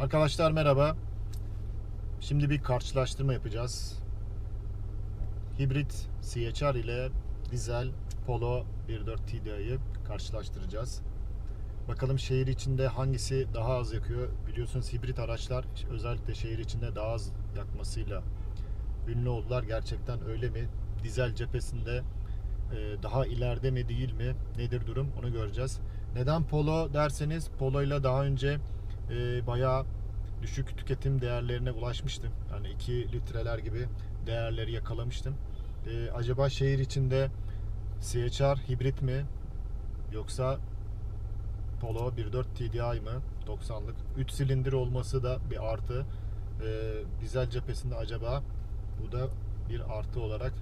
Arkadaşlar merhaba. Şimdi bir karşılaştırma yapacağız. Hibrit CHR ile dizel Polo 1.4 TDI'yi karşılaştıracağız. Bakalım şehir içinde hangisi daha az yakıyor? Biliyorsunuz hibrit araçlar özellikle şehir içinde daha az yakmasıyla ünlü oldular. Gerçekten öyle mi? Dizel cephesinde e, daha ileride mi değil mi? Nedir durum? Onu göreceğiz. Neden Polo derseniz Polo ile daha önce e, bayağı düşük tüketim değerlerine ulaşmıştım. Yani 2 litreler gibi değerleri yakalamıştım. E, acaba şehir içinde CHR hibrit mi yoksa Polo 1.4 TDI mi 90'lık 3 silindir olması da bir artı. E, dizel cephesinde acaba bu da bir artı olarak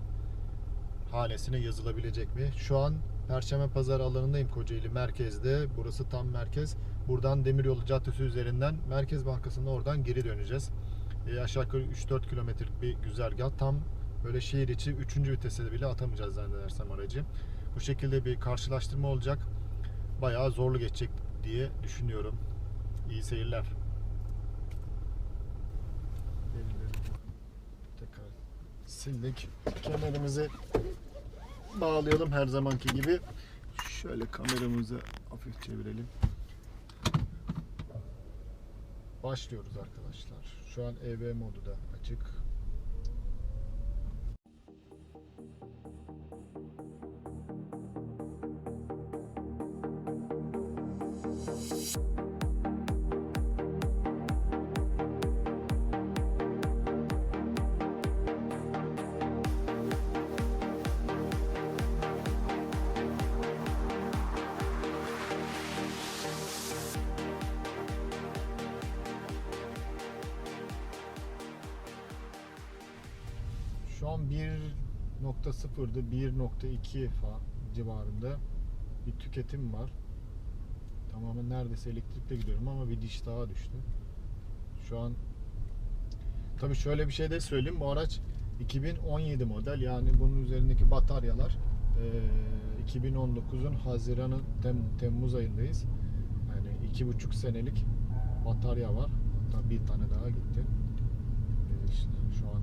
hanesine yazılabilecek mi? Şu an Perşembe Pazarı alanındayım Kocaeli merkezde. Burası tam merkez. Buradan Demiryolu Caddesi üzerinden Merkez Bankası'na oradan geri döneceğiz. E, aşağı yukarı 3-4 kilometrelik bir güzergah. Tam böyle şehir içi 3. vitese bile atamayacağız zannedersem aracı. Bu şekilde bir karşılaştırma olacak. Bayağı zorlu geçecek diye düşünüyorum. İyi seyirler. Tekrar sildik. Kemerimizi bağlayalım her zamanki gibi. Şöyle kameramızı hafif çevirelim. Başlıyoruz arkadaşlar. Şu an EV modu da açık. Şu an 1.0'dı 1.2 fa civarında bir tüketim var. Tamamen neredeyse elektrikle gidiyorum ama bir diş daha düştü. Şu an tabi şöyle bir şey de söyleyeyim. Bu araç 2017 model yani bunun üzerindeki bataryalar eee, 2019'un Haziran'ın Tem- Temmuz ayındayız. Yani iki buçuk senelik batarya var. Hatta bir tane daha gitti. Eee, işte şu an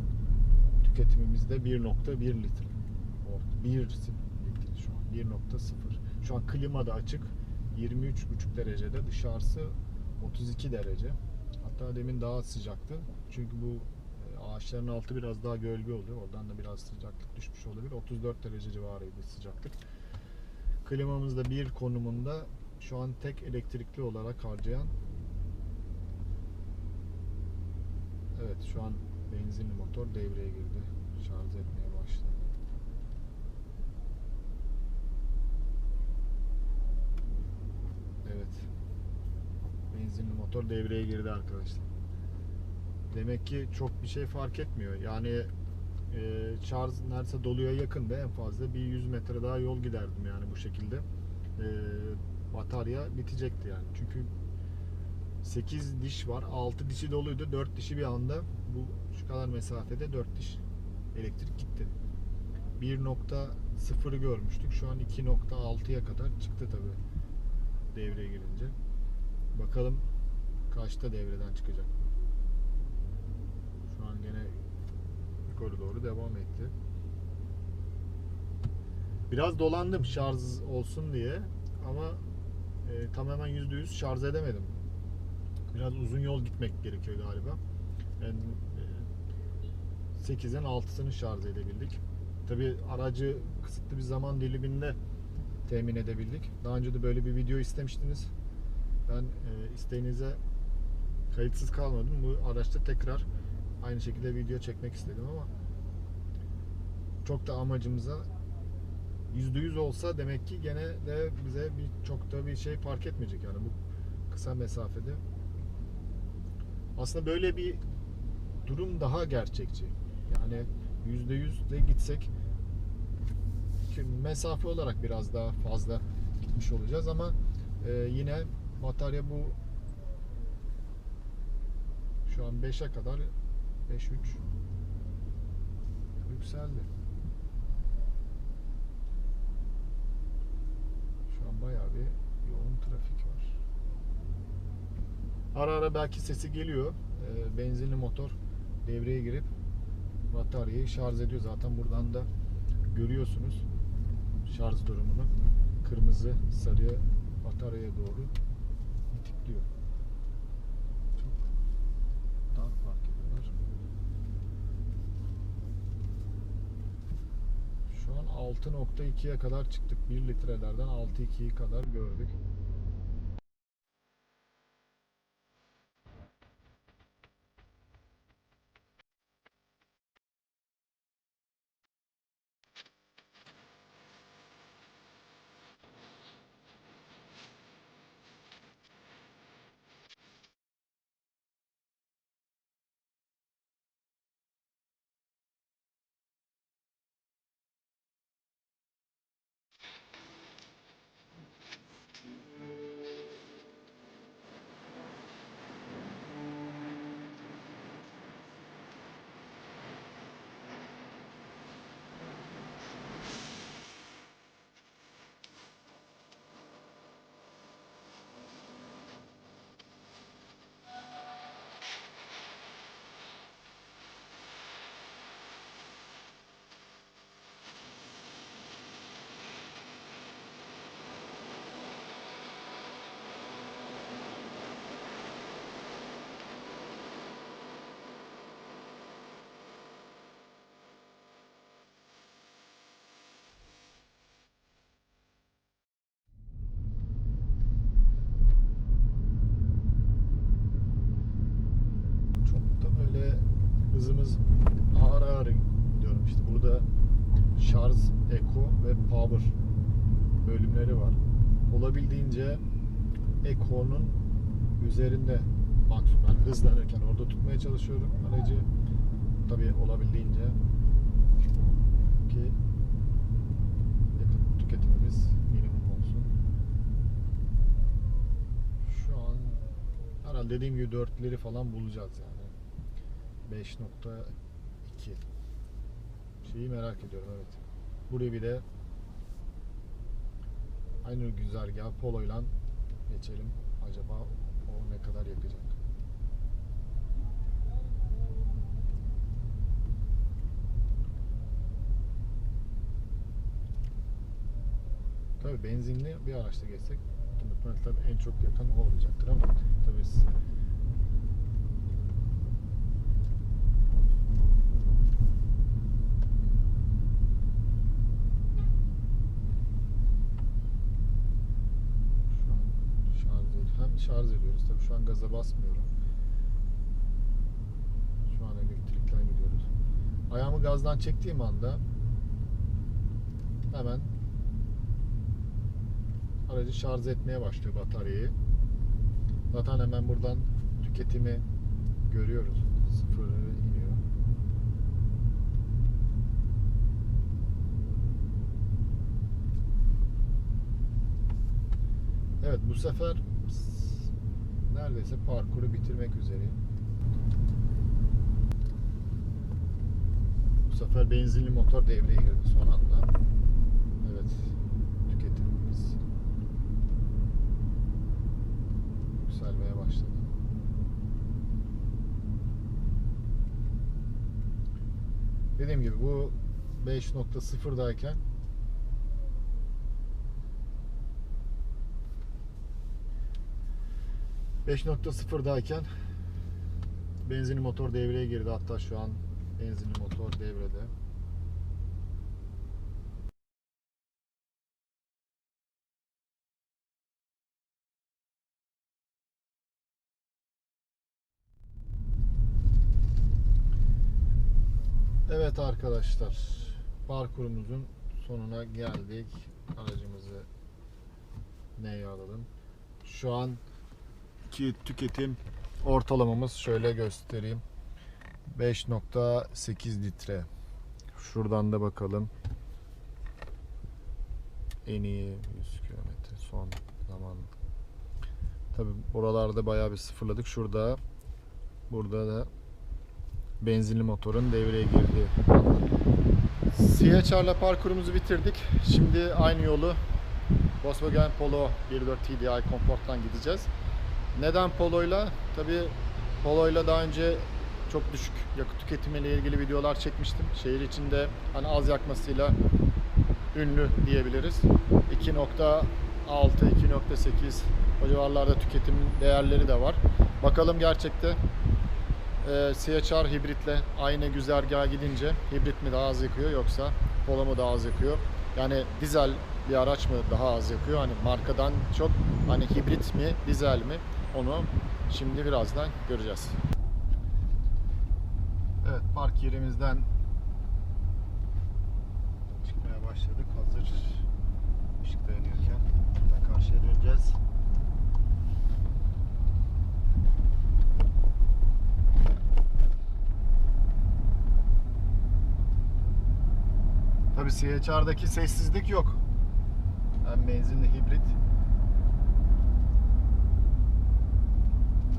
tüketimimizde 1.1 litre. O 1 litre şu an 1.0. Şu an klima da açık. 23.5 derecede dışarısı 32 derece. Hatta demin daha sıcaktı. Çünkü bu e, ağaçların altı biraz daha gölge oluyor. Oradan da biraz sıcaklık düşmüş olabilir. 34 derece civarıydı sıcaklık. Klimamız da bir konumunda şu an tek elektrikli olarak harcayan Evet şu an benzinli motor devreye girdi. Şarj etmeye başladı. Evet. Benzinli motor devreye girdi arkadaşlar. Demek ki çok bir şey fark etmiyor. Yani e, şarj neredeyse doluya yakında en fazla bir 100 metre daha yol giderdim yani bu şekilde. E, batarya bitecekti yani. Çünkü 8 diş var. 6 dişi doluydu. 4 dişi bir anda bu şu kadar mesafede 4 diş elektrik gitti. 1.0'ı görmüştük. Şu an 2.6'ya kadar çıktı tabi devreye girince. Bakalım kaçta devreden çıkacak. Şu an gene yukarı doğru devam etti. Biraz dolandım şarj olsun diye ama e, tamamen %100 şarj edemedim. Biraz uzun yol gitmek gerekiyor galiba. Yani e, 8'in 6'sını şarj edebildik. Tabi aracı kısıtlı bir zaman diliminde temin edebildik. Daha önce de böyle bir video istemiştiniz. Ben e, isteğinize kayıtsız kalmadım. Bu araçta tekrar aynı şekilde video çekmek istedim ama çok da amacımıza %100 olsa demek ki gene de bize bir çok da bir şey fark etmeyecek yani bu kısa mesafede. Aslında böyle bir durum daha gerçekçi. Yani %100 de gitsek mesafe olarak biraz daha fazla gitmiş olacağız ama e, yine batarya bu şu an 5'e kadar 5.3 yükseldi. Şu an bayağı bir yoğun trafik var. Ara ara belki sesi geliyor. Ee, benzinli motor devreye girip bataryayı şarj ediyor. Zaten buradan da görüyorsunuz şarj durumunu. Kırmızı, sarı bataryaya doğru itikliyor. Çok dar fark ediyorlar. Şu an 6.2'ye kadar çıktık. 1 litrelerden 6.2'yi kadar gördük. Çok da böyle hızımız ağır ağır diyorum işte. Burada şarj, eco ve power bölümleri var. Olabildiğince eco'nun üzerinde maksimum hızlanırken orada tutmaya çalışıyorum aracı. Tabii olabildiğince ki tüketimimiz minimum olsun. Şu an herhalde dediğim gibi dörtleri falan bulacağız yani. 5.2 Şeyi merak ediyorum evet. Buraya bir de aynı güzergah poloyla geçelim. Acaba o ne kadar yakacak? Tabii benzinli bir araçta geçsek muhtemelen en çok yakan o olacaktır ama tabii siz- Şu an şarj değil. Hem şarj ediyoruz. Tabii şu an gaza basmıyorum. Şu an elektrikten gidiyoruz. Ayağımı gazdan çektiğim anda hemen aracı şarj etmeye başlıyor bataryayı. Zaten hemen buradan tüketimi görüyoruz. Sıfır iniyor. Evet bu sefer neredeyse parkuru bitirmek üzereyim. Bu sefer benzinli motor devreye girdi son anda. Evet tüketimimiz yükselmeye başladı. Dediğim gibi bu 5.0'dayken .0'dayken benzinli motor devreye girdi. Hatta şu an benzinli motor devrede. Evet arkadaşlar parkurumuzun sonuna geldik. Aracımızı neye alalım? Şu an ki tüketim ortalamamız şöyle göstereyim. 5.8 litre. Şuradan da bakalım. En iyi 100 kilometre son zaman. Tabi buralarda bayağı bir sıfırladık. Şurada burada da benzinli motorun devreye girdiği. CHR'la parkurumuzu bitirdik. Şimdi aynı yolu Volkswagen Polo 1.4 TDI Comfort'tan gideceğiz. Neden poloyla? Tabii poloyla daha önce çok düşük yakıt tüketimiyle ilgili videolar çekmiştim. Şehir içinde hani az yakmasıyla ünlü diyebiliriz. 2.6, 2.8 o civarlarda tüketim değerleri de var. Bakalım gerçekte e, CHR hibritle aynı güzergaha gidince hibrit mi daha az yakıyor yoksa Polo mu daha az yakıyor? Yani dizel bir araç mı daha az yakıyor? Hani markadan çok hani hibrit mi, dizel mi? Onu şimdi birazdan göreceğiz. Evet, park yerimizden çıkmaya başladık. Hazır ışıkta yanıyorken buradan karşıya döneceğiz. Tabii CHR'daki sessizlik yok. Hem benzinli hibrit.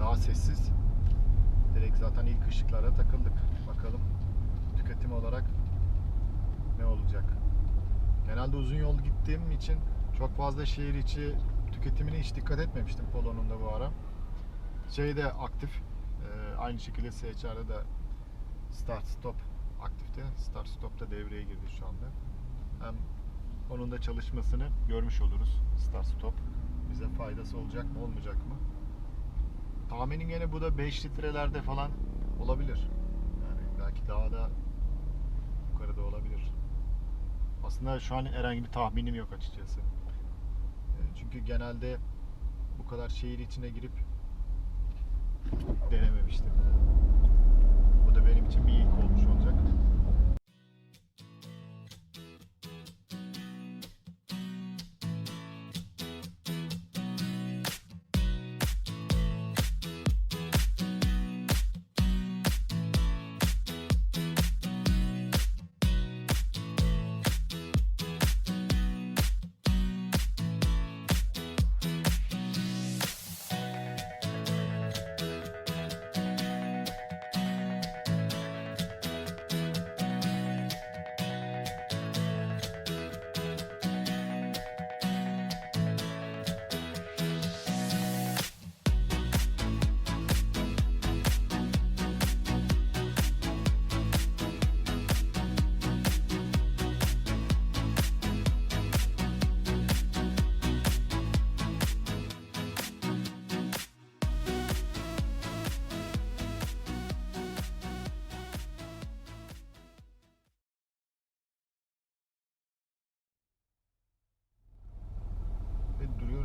Daha sessiz. Direkt zaten ilk ışıklara takıldık. Bakalım tüketim olarak ne olacak? Genelde uzun yol gittiğim için çok fazla şehir içi tüketimine hiç dikkat etmemiştim Polo'nun da bu ara. Şey de aktif. Ee, aynı şekilde CHR'da da start stop aktifte. Start stop da devreye girdi şu anda. Hem onun da çalışmasını görmüş oluruz. Start stop bize faydası olacak mı olmayacak mı? Tahminim gene bu da 5 litrelerde falan olabilir. Yani belki daha da yukarıda olabilir. Aslında şu an herhangi bir tahminim yok açıkçası. E, Çünkü genelde bu kadar şehir içine girip denememiştim. Bu da benim için bir ilk olmuş olacak.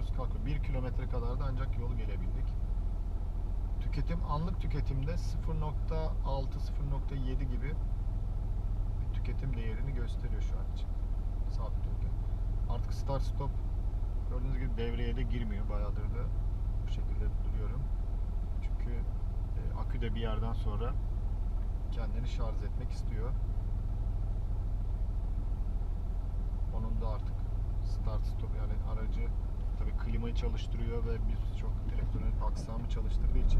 Ve duruyoruz kalkıyor. 1 kilometre kadar da ancak yol gelebildik. Tüketim anlık tüketimde 0.6 0.7 gibi bir tüketim değerini gösteriyor şu an için. Saat dururken. Artık start stop gördüğünüz gibi devreye de girmiyor. Bayağıdır da bu şekilde duruyorum. Çünkü e, akü de bir yerden sonra kendini şarj etmek istiyor. Onun da artık start stop yani aracı tabii klimayı çalıştırıyor ve birçok elektronik aksamı çalıştırdığı için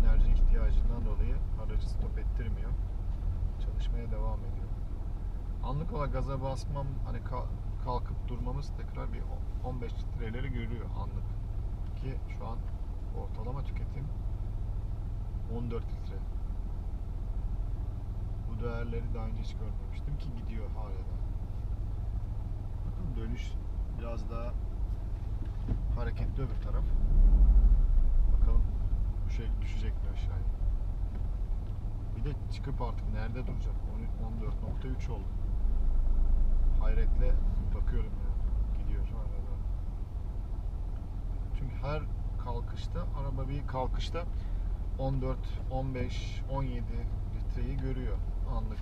enerji ihtiyacından dolayı aracı stop ettirmiyor. Çalışmaya devam ediyor. Anlık olarak gaza basmam hani ka- kalkıp durmamız tekrar bir o- 15 litreleri görüyor anlık. Ki şu an ortalama tüketim 14 litre. Bu değerleri daha önce hiç görmemiştim ki gidiyor hala. Bakın dönüş biraz daha hareketli öbür taraf. Bakalım bu şey düşecek mi aşağıya. Bir de çıkıp artık nerede duracak? 13 14.3 oldu. Hayretle bakıyorum yani. Gidiyor hala da. Çünkü her kalkışta araba bir kalkışta 14, 15, 17 litreyi görüyor anlık.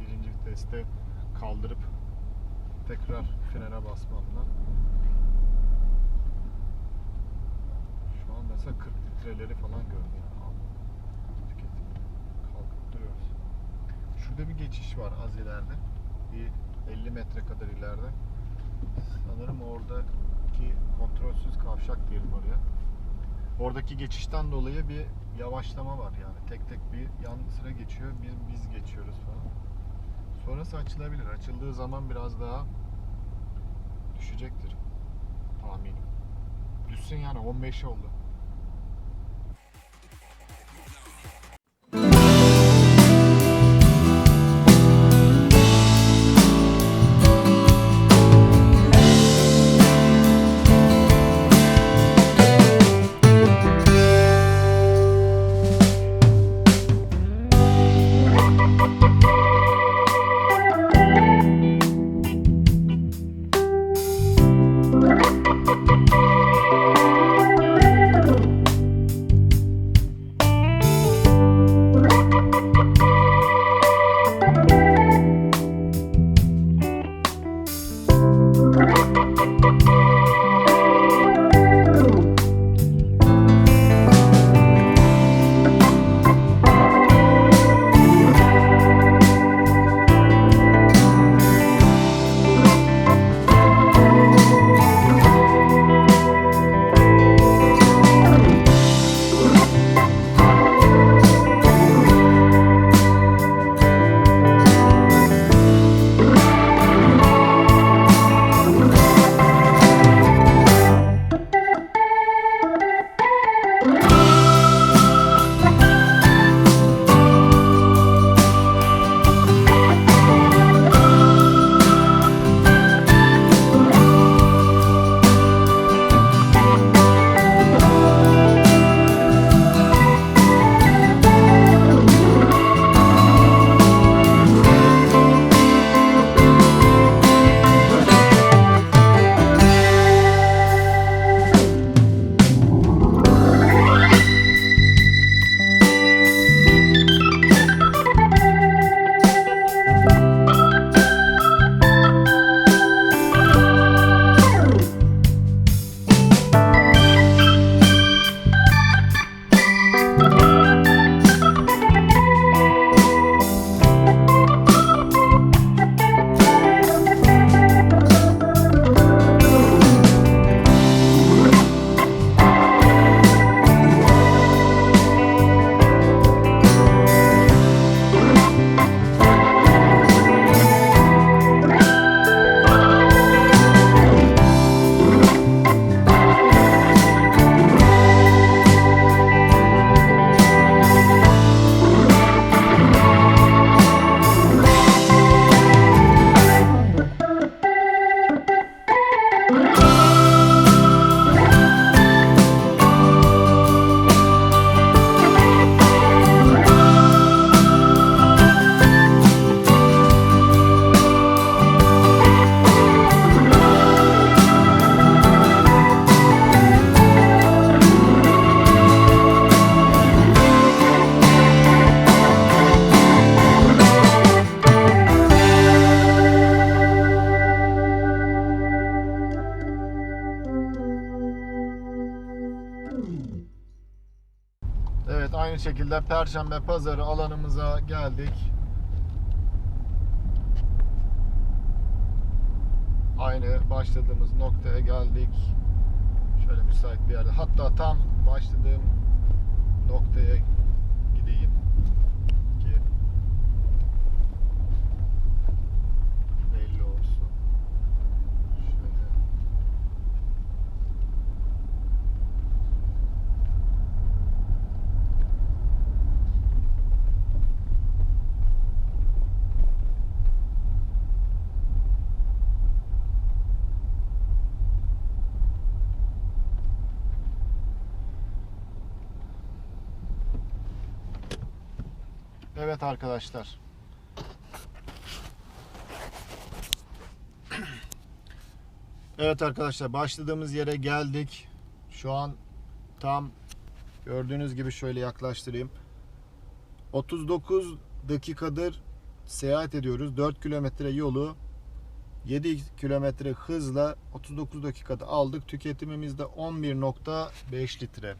Birinci viteste kaldırıp tekrar frene basmamla. Şu an mesela 40 litreleri falan gördüm yani anlık tüketim. Kalkıp duruyoruz. Şurada bir geçiş var az ileride. Bir 50 metre kadar ileride. Sanırım oradaki kontrolsüz kavşak diyelim oraya. Oradaki geçişten dolayı bir yavaşlama var yani. Tek tek bir yan sıra geçiyor, biz, biz geçiyoruz falan. Sonrası açılabilir. Açıldığı zaman biraz daha düşecektir tahminim. Düşsün yani 15 oldu. Şekilde Perşembe Pazarı alanımıza geldik. Aynı başladığımız noktaya geldik. Şöyle müsait bir yerde. Hatta tam başladığım noktaya gideyim ki belli olsun. Şöyle. Evet arkadaşlar. Evet arkadaşlar başladığımız yere geldik. Şu an tam gördüğünüz gibi şöyle yaklaştırayım. 39 dakikadır seyahat ediyoruz. 4 kilometre yolu 7 kilometre hızla 39 dakikada aldık. Tüketimimiz de 11.5 litre.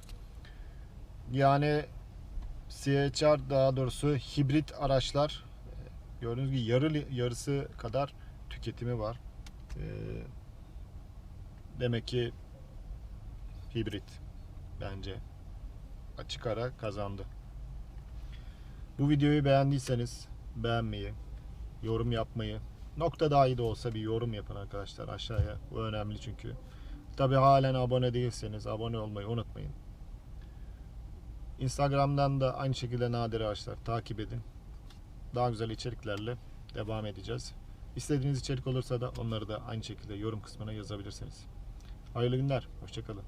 Yani CHR daha doğrusu hibrit araçlar e, gördüğünüz gibi yarı yarısı kadar tüketimi var. E, demek ki hibrit bence açık ara kazandı. Bu videoyu beğendiyseniz beğenmeyi, yorum yapmayı, nokta dahi de olsa bir yorum yapın arkadaşlar aşağıya. Bu önemli çünkü. Tabi halen abone değilseniz abone olmayı unutmayın. Instagram'dan da aynı şekilde Nadir Ağaçlar takip edin. Daha güzel içeriklerle devam edeceğiz. İstediğiniz içerik olursa da onları da aynı şekilde yorum kısmına yazabilirsiniz. Hayırlı günler. Hoşçakalın.